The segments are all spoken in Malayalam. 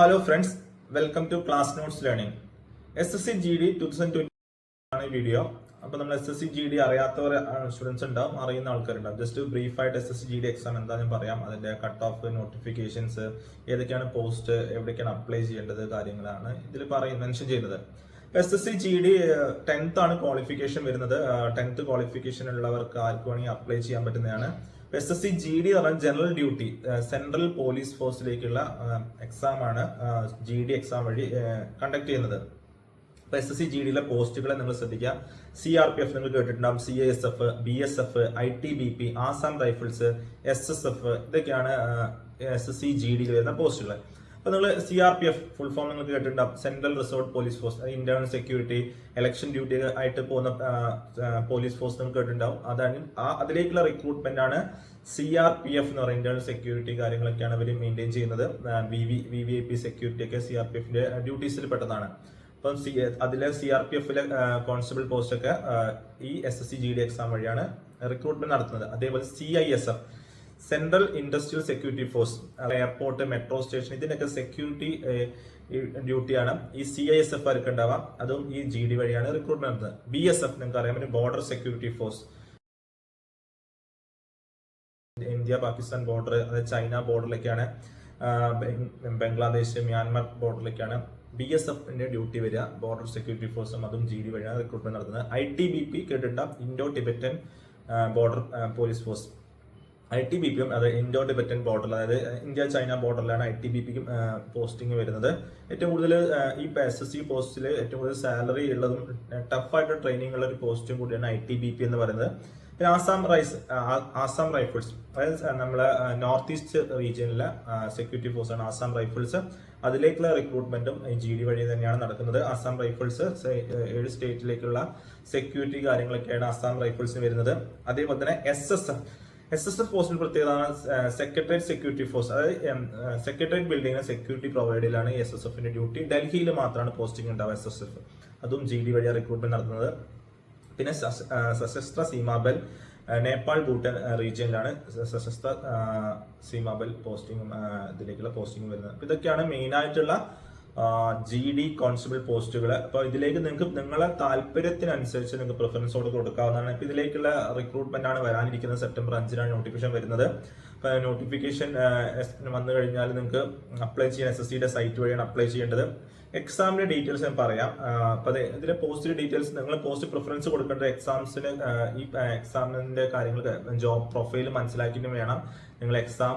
Hello friends welcome to class notes learning S S C G D two thousand twenty ആണ് ഈ വീഡിയോ അപ്പൊ നമ്മൾ S S C G D അറിയാത്തവർ സ്റ്റുഡൻസ് ഉണ്ടാവും അറിയുന്ന ആൾക്കാരുണ്ടാവും. ജസ്റ്റ് ബ്രീഫ് ആയിട്ട് S S C G D exam എന്താണെന്ന് പറയാം അതിന്റെ കട്ട് ഓഫ് നോട്ടിഫിക്കേഷൻസ് ഏതൊക്കെയാണ് പോസ്റ്റ് എവിടേക്കാണ് അപ്ലൈ ചെയ്യേണ്ടത് കാര്യങ്ങളാണ് ഇതിൽ പറയും മെൻഷൻ ചെയ്യുന്നത്. S S C G D tenth ആണ് ക്വാളിഫിക്കേഷൻ വരുന്നത്. ടെൻത്ത് ക്വാളിഫിക്കേഷൻ ഉള്ളവർക്ക് ആർക്ക് വേണമെങ്കിൽ അപ്ലൈ ചെയ്യാൻ പറ്റുന്നതാണ്. S S C G D എന്ന് പറഞ്ഞാൽ ജനറൽ ഡ്യൂട്ടി സെൻട്രൽ പോലീസ് ഫോഴ്സിലേക്കുള്ള എക്സാം ആണ് ജി ഡി എക്സാം വഴി കണ്ടക്ട് ചെയ്യുന്നത്. അപ്പൊ എസ് എസ് സി ജി ഡിയിലെ പോസ്റ്റുകളെ നിങ്ങൾ ശ്രദ്ധിക്കുക. സി ആർ പി എഫ് നിങ്ങൾ കേട്ടിട്ടുണ്ടാവും. C S F B S F I T B P Assam rifles S S F ഇതൊക്കെയാണ് എസ് എസ് സി ജി ഡിയിൽ വരുന്ന പോസ്റ്റുകൾ അപ്പൊ നിങ്ങൾ C R P F full form നിങ്ങൾക്ക് കേട്ടിട്ടുണ്ടാവും. Central reserve police force internal security election duty ആയിട്ട് പോകുന്ന പോലീസ് ഫോഴ്സ് നിങ്ങൾക്ക് കേട്ടിട്ടുണ്ടാവും. അതാണ് ആ അതിലേക്കുള്ള റിക്രൂട്ട്മെന്റ് ആണ് സി ആർ പി എഫ് എന്ന് പറയുന്ന ഇന്റേണൽ സെക്യൂരിറ്റി കാര്യങ്ങളൊക്കെയാണ് അവർ മെയിന്റെയിൻ ചെയ്യുന്നത്. V V V V I P security ഒക്കെ സി ആർ പി എഫിന്റെ ഡ്യൂട്ടീസിൽ പെട്ടതാണ്. അപ്പം സി അതിലെ സി ആർ പി എഫിലെ കോൺസ്റ്റബിൾ പോസ്റ്റ് ഒക്കെ ഈ S S C G D exam വഴിയാണ് റിക്രൂട്ട്മെന്റ് നടത്തുന്നത്. അതേപോലെ C I S F central industrial security force airport metro station ഇതിനൊക്കെ സെക്യൂരിറ്റി ഡ്യൂട്ടിയാണ് ഈ സി ഐ എസ് എഫ് ആർക്ക് ഉണ്ടാവാം? അതും ഈ ജി ഡി വഴിയാണ് റിക്രൂട്ട്മെന്റ് നടത്തുന്നത്. ബി എസ് എഫ് നിങ്ങൾക്ക് അറിയാം border security force India Pakistan border അതായത് ചൈന ബോർഡറിലേക്കാണ് ബംഗ്ലാദേശ് മ്യാൻമാർ ബോർഡറിലേക്കാണ് ബി എസ് എഫിന്റെ ഡ്യൂട്ടി വരിക. ബോർഡർ സെക്യൂരിറ്റി ഫോഴ്സും അതും ജി ഡി വഴിയാണ് റിക്രൂട്ട്മെന്റ് നടത്തുന്നത്. ഐ ടി ബി പി കേട്ടിട്ടുണ്ടാവും Indo Tibetan border police force I T B പിയും അത് ഇൻഡോ ടിബറ്റൻ ബോർഡറിൽ അതായത് ഇന്ത്യ ചൈന ബോർഡറിലാണ് ഐ ടി ബി പിക്കും പോസ്റ്റിംഗ് വരുന്നത്. ഏറ്റവും കൂടുതൽ ഈ എസ് എസ് സി പോസ്റ്റിൽ ഏറ്റവും കൂടുതൽ സാലറി ഉള്ളതും ടഫായിട്ട് ട്രെയിനിങ് ഉള്ള ഒരു പോസ്റ്റും കൂടിയാണ് ഐ ടി ബി പി എന്ന് പറയുന്നത്. പിന്നെ ആസാം റൈസ് ആസാം റൈഫിൾസ് അതായത് നമ്മളെ നോർത്ത് ഈസ്റ്റ് റീജിയനിലെ സെക്യൂരിറ്റി ഫോഴ്സ് ആണ് ആസാം റൈഫിൾസ് അതിലേക്കുള്ള റിക്രൂട്ട്മെന്റും ജി ഡി വഴി തന്നെയാണ് നടക്കുന്നത്. ആസാം റൈഫിൾസ് ഏഴ് സ്റ്റേറ്റിലേക്കുള്ള സെക്യൂരിറ്റി കാര്യങ്ങളൊക്കെയാണ് ആസാം റൈഫിൾസിന് വരുന്നത്. അതേപോലെ തന്നെ S S F S S F പോസ്റ്റിന് പ്രത്യേകത സെക്രട്ടേറിയറ്റ് സെക്യൂരിറ്റി ഫോഴ്സ് അതായത് സെക്രട്ടേറിയറ്റ് ബിൽഡിങ്ങിന് സെക്യൂരിറ്റി പ്രൊവൈഡ് ചെയ്യലാണ് എസ് എസ് എഫിന്റെ ഡ്യൂട്ടി ഡൽഹിയിൽ മാത്രമാണ് പോസ്റ്റിംഗ് ഉണ്ടാവുക എസ് എസ് എഫ് അതും ജി ഡി വഴിയാണ് റിക്രൂട്ട്മെന്റ് നടത്തുന്നത്. പിന്നെ സശസ്ത്ര സീമാബൽ നേപ്പാൾ ഭൂട്ടാൻ റീജിയനിലാണ് സശസ്ത്ര സീമാബൽ പോസ്റ്റിംഗും ഇതിലേക്കുള്ള പോസ്റ്റിംഗും വരുന്നത്. ഇതൊക്കെയാണ് മെയിൻ ആയിട്ടുള്ള ജി ഡി കോൺസ്റ്റബിൾ പോസ്റ്റുകൾ അപ്പൊ ഇതിലേക്ക് നിങ്ങൾക്ക് നിങ്ങളെ താല്പര്യത്തിനനുസരിച്ച് നിങ്ങൾക്ക് പ്രിഫറൻസോട് കൊടുക്കാവുന്നതാണ്. ഇപ്പൊ ഇതിലേക്കുള്ള റിക്രൂട്ട്മെന്റ് ആണ് വരാനിരിക്കുന്നത്. സെപ്റ്റംബർ അഞ്ചിനാണ് നോട്ടിഫിക്കേഷൻ വരുന്നത്. നോട്ടിഫിക്കേഷൻ വന്നു കഴിഞ്ഞാൽ നിങ്ങൾക്ക് അപ്ലൈ ചെയ്യാൻ എസ് എസ് സിയുടെ സൈറ്റ് വഴിയാണ് അപ്ലൈ ചെയ്യേണ്ടത്. എക്സാമിന്റെ ഡീറ്റെയിൽസ് ഞാൻ പറയാം. അപ്പൊ ഇതിലെ പോസ്റ്റ് ഡീറ്റെയിൽസ് നിങ്ങൾ പോസ്റ്റ് പ്രിഫറൻസ് കൊടുക്കേണ്ട എക്സാംസിന് ഈ എക്സാമിന്റെ കാര്യങ്ങൾ ജോബ് പ്രൊഫൈൽ മനസ്സിലാക്കിയിട്ട് വേണം. നിങ്ങൾ എക്സാം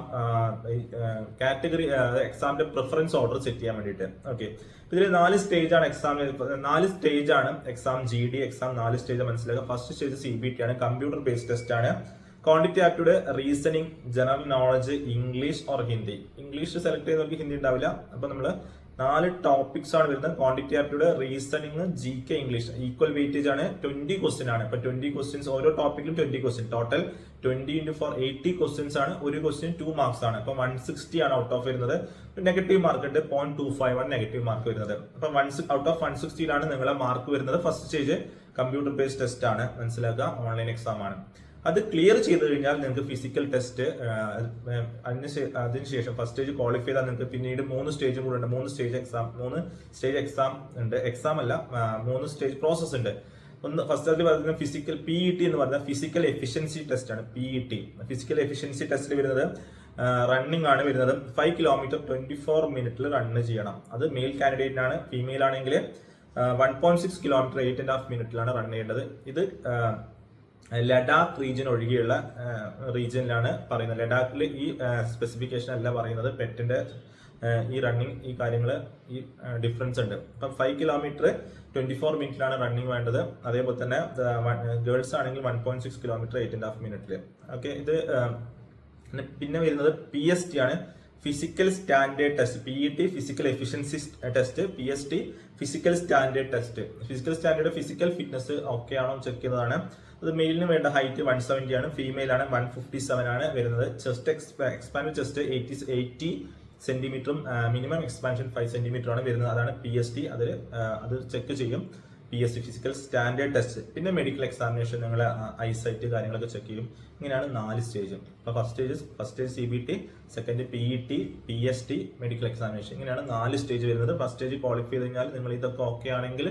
കാറ്റഗറി എക്സാമിന്റെ പ്രിഫറൻസ് ഓർഡർ സെറ്റ് ചെയ്യാൻ വേണ്ടിയിട്ട്. ഓക്കെ ഇതിൽ നാല് സ്റ്റേജ് ആണ് എക്സാം നാല് സ്റ്റേജ് ആണ് എക്സാം ജി ഡി എക്സാം നാല് സ്റ്റേജ് മനസ്സിലാക്കുക. First stage C B T ആണ് കമ്പ്യൂട്ടർ ബേസ്ഡ് ടെസ്റ്റ് ആണ് quantity ആപ്റ്റിയുടെ reasoning general knowledge English or Hindi English select ചെയ്യുന്നവർക്ക് ഹിന്ദി ഉണ്ടാവില്ല. അപ്പൊ നമ്മൾ നാല് ടോപ്പിക്സ് ആണ് വരുന്നത്. Quantity ആപ്റ്റിയുടെ reasoning G K English equal weightage ആണ് ട്വന്റി ക്വസ്റ്റ്യൻ ആണ്. ഇപ്പൊ ട്വന്റി ക്വസ്റ്റ്യൻസ് ഓരോ ടോപ്പിക്കിലും twenty question total twenty into four eighty questions ആണ്. ഒരു ക്വസ്റ്റ്യൻ ടു മാർക്സ് ആണ്. അപ്പൊ വൺ സിക്സ്റ്റി ആണ് ഔട്ട് ഓഫ് വരുന്നത്. നെഗറ്റീവ് മാർക്ക് ഉണ്ട്. പോയിന്റ് ടു ഫൈവ് ആണ് നെഗറ്റീവ് മാർക്ക് വരുന്നത്. അപ്പൊ വൺ ഔട്ട് ഓഫ് വൺ സിക്സ്റ്റിയിലാണ് നിങ്ങളെ മാർക്ക് വരുന്നത്. First stage computer based test ആണ്. മനസ്സിലാക്കുക. ഓൺലൈൻ എക്സാം ആണ്. അത് ക്ലിയർ ചെയ്ത് കഴിഞ്ഞാൽ നിങ്ങൾക്ക് ഫിസിക്കൽ ടെസ്റ്റ് അതിന് അതിനുശേഷം ഫസ്റ്റ് സ്റ്റേജ് ക്വാളിഫൈ ചെയ്താൽ നിങ്ങൾക്ക് പിന്നീട് മൂന്ന് സ്റ്റേജും കൂടെ ഉണ്ട്. മൂന്ന് സ്റ്റേജ് എക്സാം മൂന്ന് സ്റ്റേജ് എക്സാം ഉണ്ട്. എക്സാം അല്ല മൂന്ന് സ്റ്റേജ് പ്രോസസ് ഉണ്ട്. ഒന്ന് ഫസ്റ്റ് ആയിട്ട് പറയുന്നത് ഫിസിക്കൽ പി ഇ ടി എന്ന് പറഞ്ഞാൽ ഫിസിക്കൽ എഫിഷ്യൻസി ടെസ്റ്റ് ആണ്. P E T physical efficiency ടെസ്റ്റിൽ വരുന്നത് റണ്ണിംഗ് ആണ് വരുന്നത്. ഫൈവ് കിലോമീറ്റർ ട്വന്റി ഫോർ മിനിറ്റിൽ റണ്ണ് ചെയ്യണം. അത് മെയിൽ കാൻഡിഡേറ്റിനാണ് ഫീമെയിൽ ആണെങ്കിൽ one point six kilometre eight and half മിനിറ്റിലാണ് run ചെയ്യേണ്ടത്. ഇത് ലഡാക്ക് റീജിയൻ ഒഴികെയുള്ള റീജിയനിലാണ് പറയുന്നത്. ലഡാക്കിൽ ഈ സ്പെസിഫിക്കേഷൻ അല്ല പറയുന്നത്. പെറ്റിന്റെ ഈ റണ്ണിങ് ഈ കാര്യങ്ങൾ ഈ ഡിഫറൻസ് ഉണ്ട്. ഇപ്പം ഫൈവ് കിലോമീറ്റർ ട്വന്റി ഫോർ മിനിറ്റിലാണ് റണ്ണിങ് വേണ്ടത്. അതേപോലെ തന്നെ ഗേൾസ് ആണെങ്കിൽ one point six kilometre eight and half മിനിറ്റിൽ ഓക്കെ ഇത് പിന്നെ വരുന്നത് പി എസ് ടി ആണ്. Physical standard test P E T physical efficiency test P S T physical standard test physical standard physical fitness okay ആണോ ചെക്ക് ചെയ്യുന്നതാണ്. അത് മെയിലിന് വേണ്ട ഹൈറ്റ് വൺ സെവന്റി ആണ്. ഫീമെയിൽ ആണ് വൺ ഫിഫ്റ്റി സെവൻ ആണ് വരുന്നത്. Chest expand chest eighty eighty സെന്റിമീറ്ററും minimum expansion five centimetre ആണ് വരുന്നത്. അതാണ് പി എസ് ടി അതിൽ അത് ചെക്ക് ചെയ്യും. P S C physical standard test പിന്നെ മെഡിക്കൽ എക്സാമിനേഷൻ നിങ്ങൾ ഐസൈറ്റ് കാര്യങ്ങളൊക്കെ ചെക്ക് ചെയ്യും. ഇങ്ങനെയാണ് നാല് സ്റ്റേജ് അപ്പോൾ first stage first stage C B T second P E T P S T medical examination ഇങ്ങനെയാണ് നാല് സ്റ്റേജ് വരുന്നത്. ഫസ്റ്റ് സ്റ്റേജ് ക്വാളിഫൈ ചെയ്ത് കഴിഞ്ഞാൽ നിങ്ങൾ ഇതൊക്കെ ഓക്കെ ആണെങ്കിൽ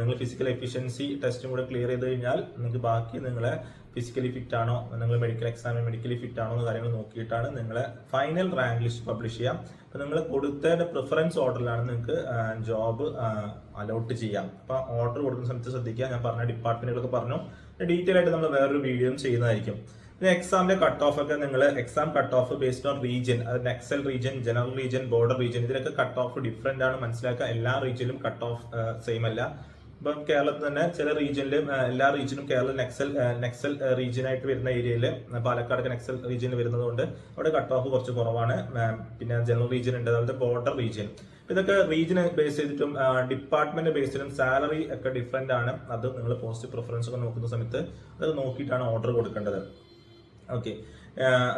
നിങ്ങൾ ഫിസിക്കൽ എഫിഷ്യൻസി ടെസ്റ്റും കൂടെ ക്ലിയർ ചെയ്ത് കഴിഞ്ഞാൽ നിങ്ങൾക്ക് ബാക്കി നിങ്ങളെ ഫിസിക്കലി ഫിറ്റ് ആണോ? നിങ്ങൾ മെഡിക്കൽ എക്സാമിന് മെഡിക്കലി ഫിറ്റ് ആണോ എന്ന കാര്യങ്ങൾ നോക്കിയിട്ടാണ് നിങ്ങളെ ഫൈനൽ റാങ്ക് ലിസ്റ്റ് പബ്ലിഷ് ചെയ്യാം. അപ്പോൾ നിങ്ങൾ കൊടുത്തതിന്റെ പ്രിഫറൻസ് ഓർഡറിലാണ് നിങ്ങൾക്ക് ജോബ് അലോട്ട് ചെയ്യാം. അപ്പോൾ ഓർഡർ കൊടുക്കുന്ന സമയത്ത് ശ്രദ്ധിക്കുക. ഞാൻ പറഞ്ഞ ഡിപ്പാർട്ട്മെന്റുകളൊക്കെ പറഞ്ഞു. ഡീറ്റെയിൽ ആയിട്ട് നമ്മൾ വേറൊരു വീഡിയോ ചെയ്യുന്നതായിരിക്കും. പിന്നെ എക്സാമിന്റെ കട്ട് ഓഫ് ഒക്കെ നിങ്ങൾ exam cut off based on region അത് Naxal region general region border region ഇതിലൊക്കെ കട്ട് ഓഫ് ഡിഫറെന്റ് ആണ്. മനസ്സിലാക്കുക. എല്ലാ റീജിയനിലും കട്ട് ഓഫ് സെയിം അല്ല. ഇപ്പം കേരളത്തിൽ തന്നെ ചില റീജിയനിലും എല്ലാ റീജിയനും കേരള നെക്സൽ നെക്സൽ റീജിയൻ ആയിട്ട് വരുന്ന ഏരിയയിൽ പാലക്കാട് നെക്സൽ റീജിയനിൽ വരുന്നതുകൊണ്ട് അവിടെ കട്ട് ഓഫ് കുറച്ച് കുറവാണ്. പിന്നെ ജനറൽ റീജിയൻ ഉണ്ട്. അതുപോലെ ബോർഡർ റീജിയൻ ഇതൊക്കെ റീജിയൻ ബേസ് ചെയ്തിട്ടും ഡിപ്പാർട്ട്മെന്റ് ബേസ് ചെയ്തിട്ടും സാലറി ഒക്കെ ഡിഫറെന്റ് ആണ്. അത് നിങ്ങൾ പോസ്റ്റ് പ്രിഫറൻസ് ഒക്കെ നോക്കുന്ന സമയത്ത് അത് നോക്കിയിട്ടാണ് ഓർഡർ കൊടുക്കേണ്ടത്. ഓക്കെ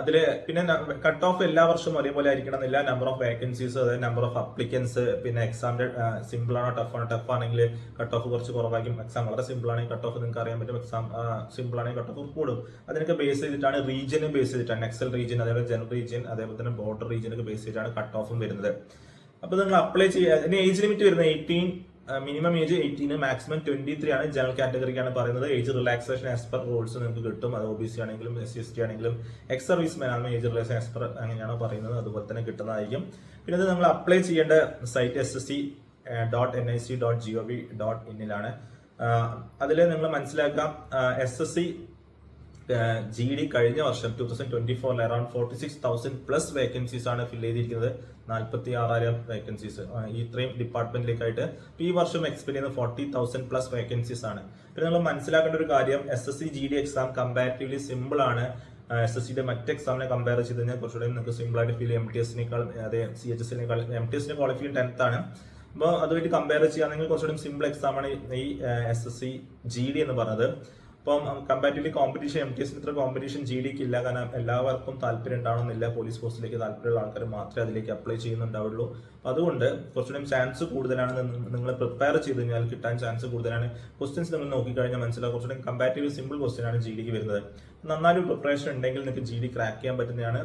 അതിൽ പിന്നെ കട്ട് ഓഫ് എല്ലാ വർഷവും ഒരേപോലെ ആയിരിക്കണം എന്നില്ല. നമ്പർ ഓഫ് വേക്കൻസീസ് അതായത് നമ്പർ ഓഫ് അപ്ലിക്കൻസ് പിന്നെ എക്സാമിന്റെ സിമ്പിൾ ആണോ ടഫ് ആണോ? ടഫ് ആണെങ്കിൽ കട്ട് ഓഫ് കുറച്ച് കുറവായിരിക്കും. എക്സാം വളരെ സിമ്പിൾ ആണെങ്കിൽ കട്ട് ഓഫ് നിങ്ങൾക്ക് അറിയാൻ പറ്റും. എക്സാം സിമ്പിൾ ആണെങ്കിൽ കട്ട് ഓഫ് കൂടും. അതിനൊക്കെ ബേസ് ചെയ്തിട്ടാണ് റീജിയനെ ബേസ് ചെയ്തിട്ടാണ്. നെക്സൽ റീജിയൻ അതേപോലെ ജനറൽ റീജിയൻ അതേപോലെ തന്നെ ബോർഡർ റീജിയനൊക്കെ ബേസ് ചെയ്തിട്ടാണ് കട്ട് ഓഫും വരുന്നത്. അപ്പോൾ നിങ്ങൾ അപ്ലൈ ചെയ്യുക അതിന് ഏജ് ലിമിറ്റ് വരുന്നത് എയ്റ്റീൻ മിനിമം ഏജ് എയ്റ്റീന് മാക്സിമം ട്വന്റി ത്രീ ആണ് ജനറൽ കാറ്റഗറിക്കാണ് പറയുന്നത്. Age relaxation as per rules നിങ്ങൾക്ക് കിട്ടും. അത് ഒ ബി സി ആണെങ്കിലും എസ് സി എസ് ടി ആണെങ്കിലും എക്സ് സർവീസ് മാൻ ആണ് ഏജ് റിലാക്സേഷൻ ആസ് പെർ അങ്ങനെയാണ് പറയുന്നത്. അതുപോലെ തന്നെ കിട്ടുന്നതായിരിക്കും. പിന്നെ ഇത് നമ്മൾ അപ്ലൈ ചെയ്യേണ്ട site S S C dot N I C dot G O V dot ഇന്നിലാണ് അതിൽ നിങ്ങൾ മനസ്സിലാക്കാം. S S C G D കഴിഞ്ഞ വർഷം ടൂ തൗസൻഡ് ട്വന്റി ഫോറിൽ around forty six thousand plus vacancies ആണ് ഫില്ല് ചെയ്തിരിക്കുന്നത്. നാൽപ്പത്തി ആറായിരം വേക്കൻസീസ് ഇത്രയും ഡിപ്പാർട്ട്മെന്റിലേക്കായിട്ട് ഈ വർഷം എക്സ്പെക്ട് ചെയ്യുന്ന ഫോർട്ടി തൗസൻഡ് പ്ലസ് വേക്കൻസീസ് ആണ്. പിന്നെ നമ്മൾ മനസ്സിലാക്കേണ്ട ഒരു കാര്യം S S C G D exam comparatively simple ആണ്. എസ് എസ് സിയുടെ മറ്റ് എക്സാമിനെ കമ്പയർ ചെയ്ത് കഴിഞ്ഞാൽ കുറച്ചുകൂടെ നിങ്ങൾക്ക് സിമ്പിൾ ആയിട്ട് ഫീൽ എം ടി എസിനേക്കാൾ അതെ സി എച്ച് എസിനേക്കാൾ എം ടി എസിന്റെ ക്വാളിഫിക്കേഷൻ ടെൻത്ത് ആണ്. അപ്പോൾ അതുമായിട്ട് കമ്പയർ ചെയ്യുകയാണെങ്കിൽ കുറച്ചുകൂടി സിമ്പിൾ എക്സാമാണ് ഈ S S C G D എന്ന് പറഞ്ഞത്. അപ്പം കമ്പാരിറ്റീവ്ലി കോമ്പറ്റീഷൻ എം ടി എസിന് ഇത്ര കോമ്പറ്റീഷൻ ജി ഡിക്ക് ഇല്ല. കാരണം എല്ലാവർക്കും താല്പര്യം ഉണ്ടാവണമെന്നില്ല. പോലീസ് പോസ്റ്റിലേക്ക് താല്പര്യമുള്ള ആൾക്കാർ മാത്രമേ അതിലേക്ക് അപ്ലൈ ചെയ്യുന്നുണ്ടാവുള്ളൂ. അതുകൊണ്ട് കുറച്ചുകൂടി ചാൻസ് കൂടുതലാണ് നിങ്ങൾ പ്രിപ്പയർ ചെയ്ത് കഴിഞ്ഞാൽ കിട്ടാൻ ചാൻസ് കൂടുതലാണ്. ക്വസ്റ്റ്യൻസ് നിങ്ങൾ നോക്കിക്കഴിഞ്ഞാൽ മനസ്സിലാവും. കുറച്ചുകൂടി കമ്പാരിറ്റീവ് സിമ്പിൾ ക്വസ്റ്റ്യൻ ആണ് ജി ഡിക്ക് വരുന്നത്. നന്നായൊരു പ്രിപ്പറേഷൻ ഉണ്ടെങ്കിൽ നിങ്ങൾക്ക് ജി ഡി ക്രാക്ക് ചെയ്യാൻ പറ്റുന്നതാണ്.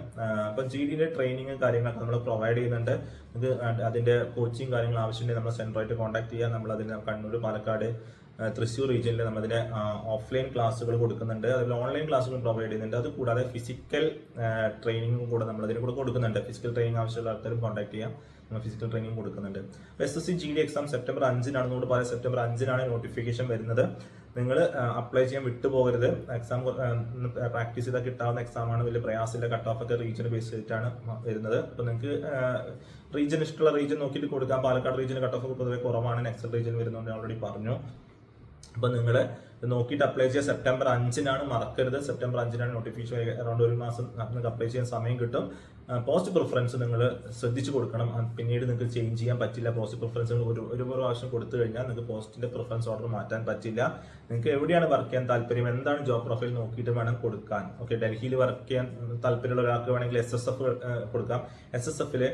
അപ്പൊ ജി ഡിയുടെ ട്രെയിനിങ് കാര്യങ്ങളൊക്കെ നമ്മൾ പ്രൊവൈഡ് ചെയ്യുന്നുണ്ട്. നിങ്ങൾക്ക് അതിന്റെ കോച്ചിങ് കാര്യങ്ങൾ ആവശ്യമുണ്ടെങ്കിൽ നമ്മൾ സെന്ററായിട്ട് കോൺടാക്ട് ചെയ്യാം. നമ്മൾ അതിന് കണ്ണൂർ പാലക്കാട് തൃശ്ശൂർ റീജിയനിൽ നമ്മളതിൽ ഓഫ്ലൈൻ ക്ലാസ്സുകൾ കൊടുക്കുന്നുണ്ട്. അതിൽ ഓൺലൈൻ ക്ലാസ്സുകൾ പ്രൊവൈഡ് ചെയ്യുന്നുണ്ട്. അത് കൂടാതെ ഫിസിക്കൽ ട്രെയിനിങ്ങും കൂടെ നമ്മളതിന് കൂടെ കൊടുക്കുന്നുണ്ട്. ഫിസിക്കൽ ട്രെയിനിങ് ആവശ്യമുള്ള ആൾക്കാരും കോൺടാക്ട് ചെയ്യാം. നമ്മൾ ഫിസിക്കൽ ട്രെയിനിങ് കൊടുക്കുന്നുണ്ട്. S S C G D exam September അഞ്ചിനാണ്. നമ്മൾ പറയാം സെപ്റ്റംബർ അഞ്ചിനാണ് നോട്ടിഫിക്കേഷൻ വരുന്നത്. നിങ്ങൾ അപ്ലൈ ചെയ്യാൻ വിട്ടുപോകരുത്. എക്സാം പ്രാക്ടീസ് ചെയ്താൽ കിട്ടാവുന്ന എക്സാം ആണ്. വലിയ പ്രയാസമില്ല. കട്ട് ഓഫ് ഒക്കെ റീജിയൻ ബേസ് ചെയ്തിട്ടാണ് വരുന്നത്. അപ്പോൾ നിങ്ങൾക്ക് റീജിയൻ ഇഷ്ടമുള്ള റീജിയൻ നോക്കിയിട്ട് കൊടുക്കാം. പാലക്കാട് റീജിയൻ കട്ട് ഓഫ് പൊതുവെ കുറവാണ്. നെക്സ്റ്റ് റീജിയൻ വരുന്നതുകൊണ്ട് ഓൾറെഡി പറഞ്ഞു. അപ്പൊ നിങ്ങൾ നോക്കിയിട്ട് അപ്ലൈ ചെയ്യുക സെപ്റ്റംബർ അഞ്ചിനാണ് മറക്കരുത്. സെപ്റ്റംബർ അഞ്ചിനാണ് നോട്ടിഫിക്കേഷൻ അറൗണ്ട് ഒരു മാസം നിങ്ങൾക്ക് അപ്ലൈ ചെയ്യാൻ സമയം കിട്ടും. പോസ്റ്റ് പ്രിഫറൻസ് നിങ്ങൾ ശ്രദ്ധിച്ചു കൊടുക്കണം. പിന്നീട് നിങ്ങൾക്ക് ചേഞ്ച് ചെയ്യാൻ പറ്റില്ല. പോസ്റ്റ് പ്രിഫറൻസ് ഒരു ഒരു പ്രാവശ്യം കൊടുത്തു കഴിഞ്ഞാൽ നിങ്ങൾക്ക് പോസ്റ്റിന്റെ പ്രിഫറൻസ് ഓർഡർ മാറ്റാൻ പറ്റില്ല. നിങ്ങൾക്ക് എവിടെയാണ് വർക്ക് ചെയ്യാൻ താല്പര്യം? എന്താണ് ജോബ് പ്രൊഫൈൽ നോക്കിയിട്ട് വേണം കൊടുക്കാൻ? ഓക്കെ ഡൽഹിയിൽ വർക്ക് ചെയ്യാൻ താല്പര്യമുള്ള ഒരാൾക്ക് വേണമെങ്കിൽ എസ് എസ് എഫ് കൊടുക്കാം. എസ് എസ് എഫിൽ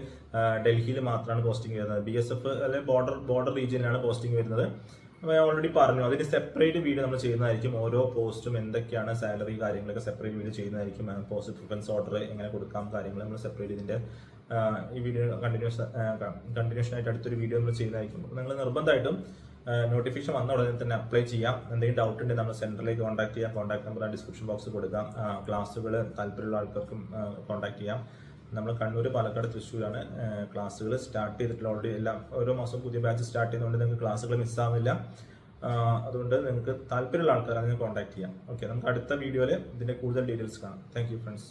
ഡൽഹിയിൽ മാത്രമാണ് പോസ്റ്റിംഗ് വരുന്നത്. ബി എസ് എഫ് അല്ലെങ്കിൽ ബോർഡർ ബോർഡർ റീജിയനിലാണ് പോസ്റ്റിംഗ് വരുന്നത്. അപ്പോൾ ഞാൻ ഓൾറെഡി പറഞ്ഞു. അതിന് സെപ്പറേറ്റ് വീഡിയോ നമ്മൾ ചെയ്യുന്നതായിരിക്കും. ഓരോ പോസ്റ്റും എന്തൊക്കെയാണ് സാലറി കാര്യങ്ങളൊക്കെ സെപ്പറേറ്റ് വീഡിയോ ചെയ്യുന്നതായിരിക്കും. പോസ്റ്റ് പ്രിഫറൻസ് ഓർഡർ എങ്ങനെ കൊടുക്കാം കാര്യങ്ങൾ നമ്മൾ സെപ്പറേറ്റ് ഇതിന്റെ ആ, ഈ വീഡിയോ കണ്ടിന്യൂസ് കണ്ടിന്യൂഷൻ ആയിട്ട് അടുത്തൊരു വീഡിയോ നമ്മൾ ചെയ്യുന്നതായിരിക്കും. നിങ്ങൾ നിർബന്ധമായിട്ടും നോട്ടിഫിക്കേഷൻ വന്ന ഉടനെ തന്നെ അപ്ലൈ ചെയ്യാം. എന്തെങ്കിലും ഡൗട്ട് ഉണ്ടെങ്കിൽ നമ്മൾ സെന്ററിലേക്ക് കോൺടാക്ട് ചെയ്യാം. കോൺടാക്ട് നമ്പർ ഡിസ്ക്രിപ്ഷൻ ബോക്സ് കൊടുക്കാം. ക്ലാസ്സുകൾ താല്പര്യമുള്ള ആൾക്കാർക്കും കോൺടാക്ട് ചെയ്യാം. നമ്മൾ കണ്ണൂർ പാലക്കാട് തൃശ്ശൂരാണ് ക്ലാസ്സുകൾ സ്റ്റാർട്ട് ചെയ്തിട്ടുള്ള ഓൾറെഡി എല്ലാം. ഓരോ മാസവും പുതിയ ബാച്ച് സ്റ്റാർട്ട് ചെയ്യുന്നതുകൊണ്ട് നിങ്ങൾക്ക് ക്ലാസ്സുകൾ മിസ്സാവില്ല അതുകൊണ്ട് നിങ്ങൾക്ക് താല്പര്യമുള്ള ആൾക്കാരെ കോൺടാക്ട് ചെയ്യാം. ഓക്കെ നമുക്ക് അടുത്ത വീഡിയോയിൽ ഇതിന്റെ കൂടുതൽ ഡീറ്റെയിൽസ് കാണാം. Thank friends